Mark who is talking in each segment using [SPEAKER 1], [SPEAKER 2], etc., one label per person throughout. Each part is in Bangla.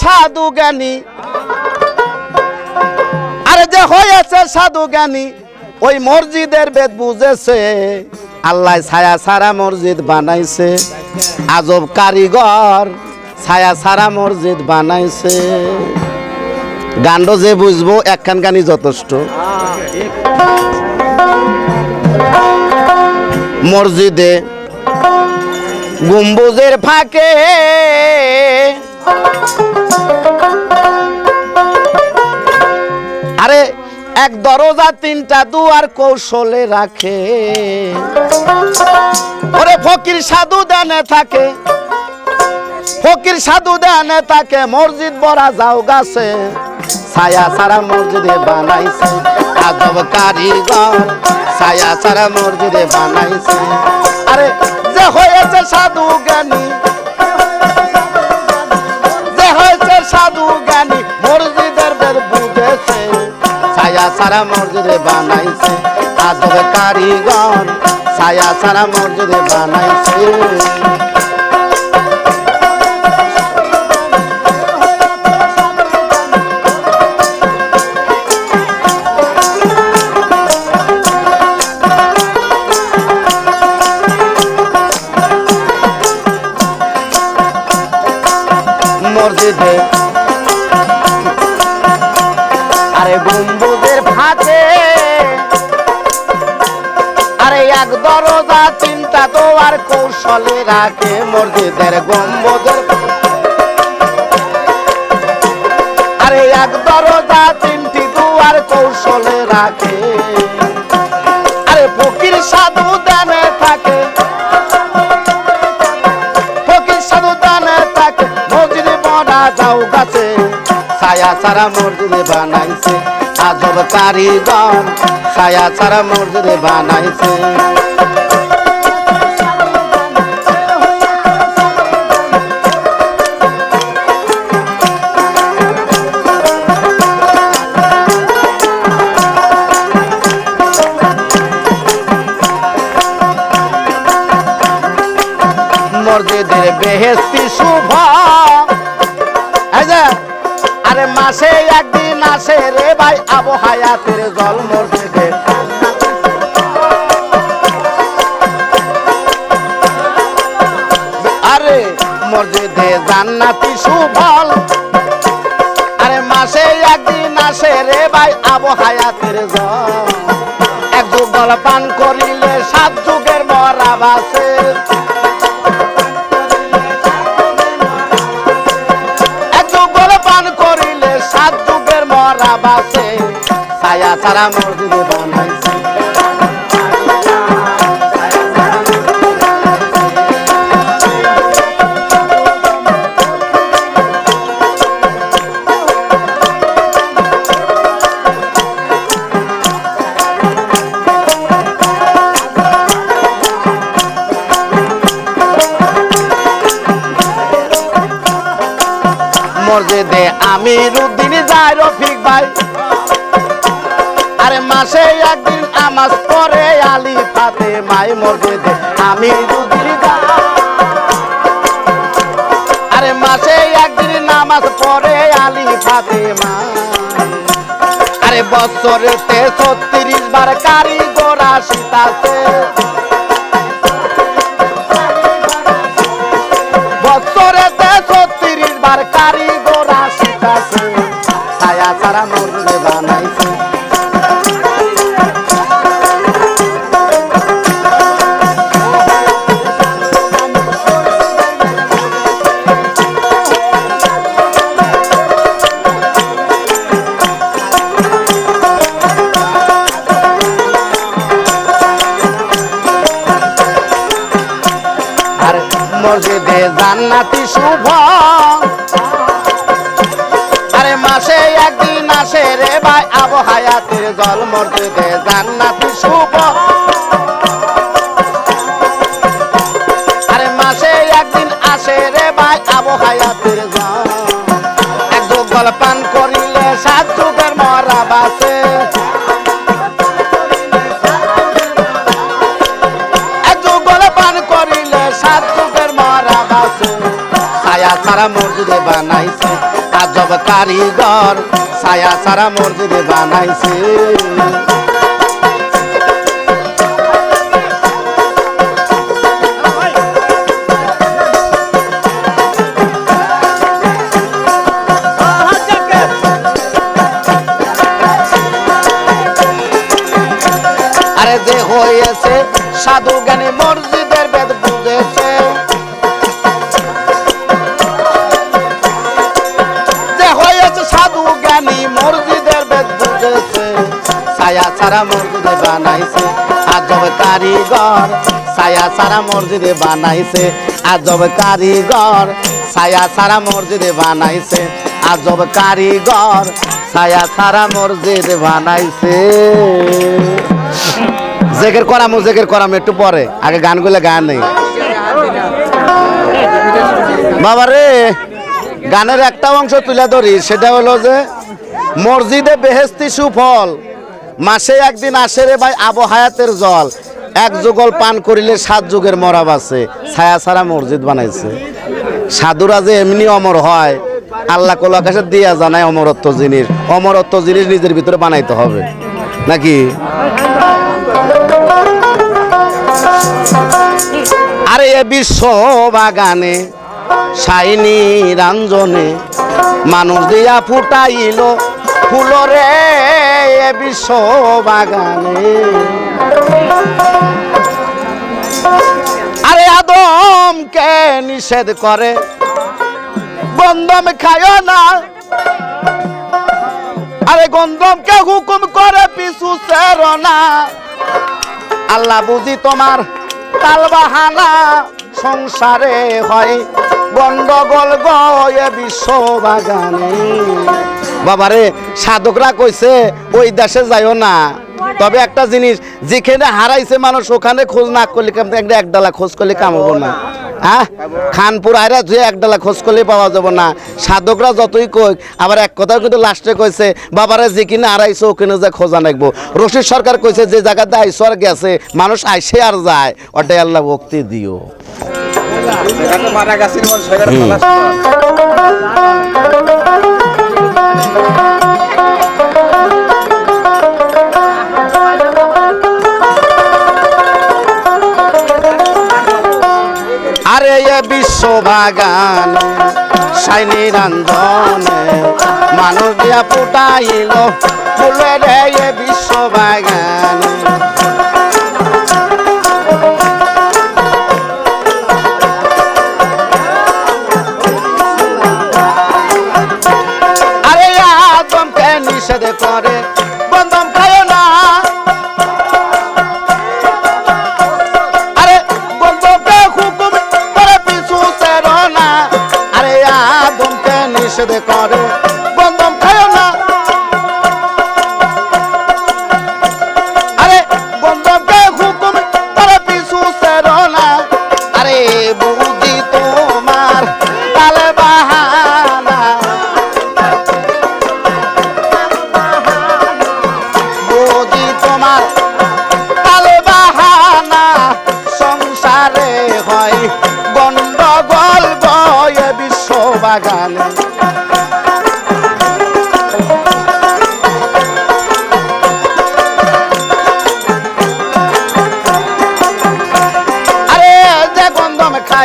[SPEAKER 1] সাধু জ্ঞানী। আরে যে হয়েছে সাধু জ্ঞানী, ওই মসজিদের বেদ বুঝেছে। আল্লাহ ছায়া সারা মসজিদ বানাইছে। আজব কারিগর ছায়া সারা মসজিদ বানাইছে। গান্ড যে বুঝব, একখান গানি যথেষ্ট। মসজিদে গম্বুজের ফাঁকে আরে, এক দরজা তিনটা দুয়ার কৌশলে রাখে। ওরে ফকির সাধু দানে থাকে, ফকির সাধু দানে থাকে, মসজিদ বড়া যাও গাছে, ছায়া সারা মসজিদে বানাইছে, আজব কারিগর, ছায়া সারা মসজিদে বানাইছে। আরে, যে হয়েছে সাধু জ্ঞানী ছায়া সারা মসজিদে বানাইছে। আদব কারিগর ছায়া সারা মসজিদে বানাইছে। এক দরজা, চিন্তা তো আর কৌশলে রাখে মসজিদের গম্বুজের আরে এক দরজা, তিনটি দুয়ার কৌশলে রাখে। আরে ফকির সাধু দানে থাকে। ফকির সাধু দানে থাকে, মসজিদে বড়া যাও গাছে। ছায়া সারা মসজিদে বানাইছে। আজব কারিগর ছায়া সারা মসজিদে বানাইছে। মসজিদের বেহেস্তি শুভ। যে, আরে মাসে একদিন আসে রে ভাই আবহায়াতের জল মসজিদে আরে মসজিদে জান্নাতি সুফল। আরে মাসে একদিন আসে রে ভাই আবহায়াতের জল। এক যুগল পান করিলে সাত যুগের মরা বাসে ছাড়া মসজিদে বানাইছে। ফাতে মাই উদ্দিন যায় আরে মাসে একদিন নামাজ পড়ে আলী ফাতে মা। আরে বছরেতে ছত্রিশ বার কারিগর আসিতাছে। বছরেতে ছত্রিশ বার কারিগর আসিতাছে। ছায়া ছাড়া মরলে আবহায়াতের জল মসজিদে জান্নাতি শুভ। আরে মাসে একদিন আসে রে ভাই আবহায়াতের জল এক যুগল পান করিলে সাত যুগের মরা বাসে। মরা সারা মসজিদে বানাইছে আজব কারিগর। ছায়া সারা মসজিদে বানাইছে। আরে যে হয়েছে সাধু জ্ঞানী মসজিদের ছায়া সারা মসজিদে বানাইছে। আজব কারিগর, ছায়া সারা মসজিদে বানাইছে। আজব কারিগর, ছায়া সারা মসজিদ বানাইছে। জেকের করামো জেকের করামো, একটু পরে। আগে গানগুলো গান নেই। বাবা রে, গানের একটা অংশ তুলে ধরি, সেটা হলো যে, মসজিদে বেহেস্তি সুফল, মাসে একদিন আসে রে ভাই আবু হায়াতের জল। এক যুগল পান করিলে সাত যুগের মরাব আছে। ছায়া ছাড়া মসজিদ বানাইছে। সাধুরা যে এমনি অমর হয়, আল্লাহ কোল আকাশে দিয়া জানায় অমরত্ব জিনিস। অমরত্ব জিনিস নিজের ভিতরে বানাইতে হবে। নাকি? আরে এ বিশ্ব বাগানে সাইনি রাঞ্জনে, মানুষ দিয়া ফুটাইল ফুলরে এ বিশ্ব বাগানে আরে আদমকে নিষেধ করে? গন্ধম খায় না। আরে গন্ধমকে হুকুম করে পিছু না। আল্লাহ বুঝি তোমার তালবাহানা সংসারে হয়। গন্ডগোল গয়ে বিশ্ব বাগানে। বাবারে, সাধকরা কইছে, ওই দেশে যাইও না। তবে একটা জিনিস যেখানে হারাইছে মানুষ ওখানে খোঁজ না করলে একটা একডালা খোঁজ করলে কাম হব না। হ্যাঁ? খানপুর আয়রা যে একডালা খোঁজ করলে পাওয়া যাবে না। সাধকরা যতই কই আবার এক কথা কিন্তু লাস্টে কইছে বাবারে যেখানে হারাইছে ওখানে যে খোঁজা নাকবো। রশিদ সরকার কইছে যে জায়গাতে আইসো আর গেছে মানুষ আইসে আর যায়। ওটাই আল্লাহ ভক্তি দিও।
[SPEAKER 2] মারা
[SPEAKER 1] বাগান সাইনি রঞ্জনে মানুষ দিয়া ফুটাইল ফুলে রে এ বিশ্ব বাগান। আরে আদমকে নিষেধ করে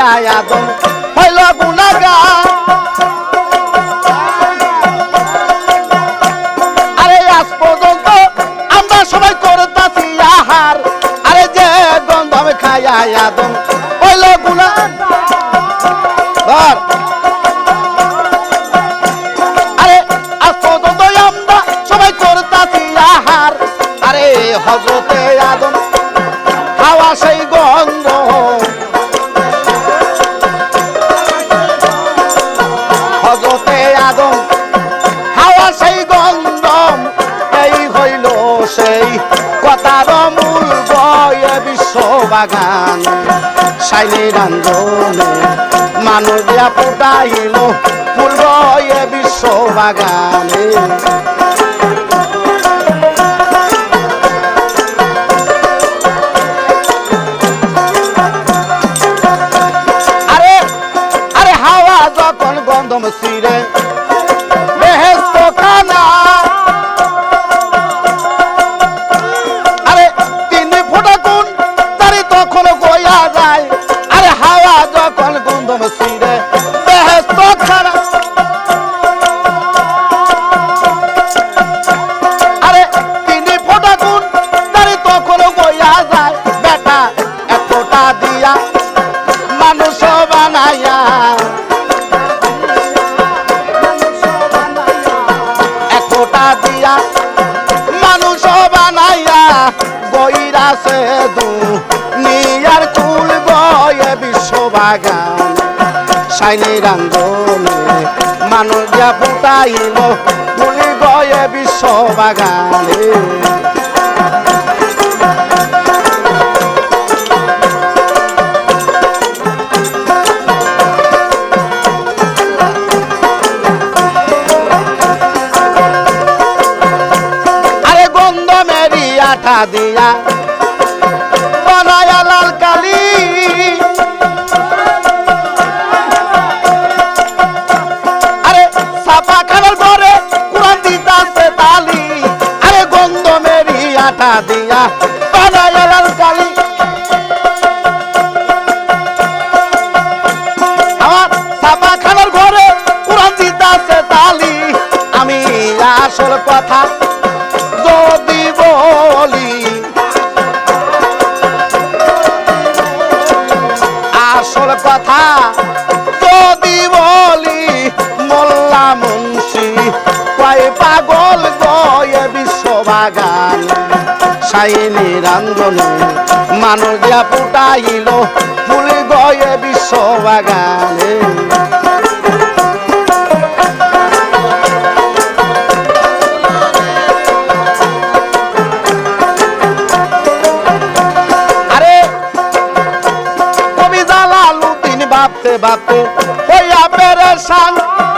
[SPEAKER 1] আদম হইল গুনাগা আরে আজ পর্যন্ত আমরা সবাই করতাছি আহার। আরে যে গন্ধ গন্ধম খায় আদম বাগান সাইলে রান্ধনে মানুষ দিয়া ফুটাইল ফুল বিশ্ব বাগানে। গইরাছে দু নিয়ার কুল গয়ে বিশ্ববাগান। সাইনি রাঙ্গনে মানুষ দিয়া ফুটাইল তুলি গয়ে বিশ্ববাগানে। দিয়া আঠা দিয়া বানায়া লাল কালি। আমার সাপা খানার ঘরে কোরআন দিতাছে তালি। আমি আসল কথা যদি বলি। আসল কথা যদি বলি, মোল্লা মুন্সি, কয় পাগল গয়ে বিশ্ববাগান। সাইনি রাঞ্জনে মানুষ দিয়া ফুটাইল ফুল গয়ে জালালু দিন ভাবতে ভাবতে হইয়া পেরেশান। আরে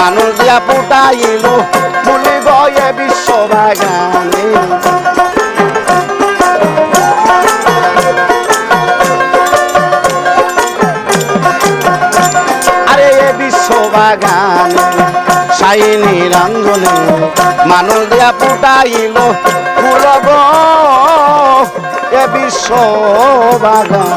[SPEAKER 1] মানুষ দিয়া ফুটাইল ফুলি গয়ে বিশ্ববাগানে। আরে এ বিশ্ববাগান সাইনি রঙ্গনে মানুষ দিয়া ফুটাইল, ফুল গো, এ বিশ্ববাগান।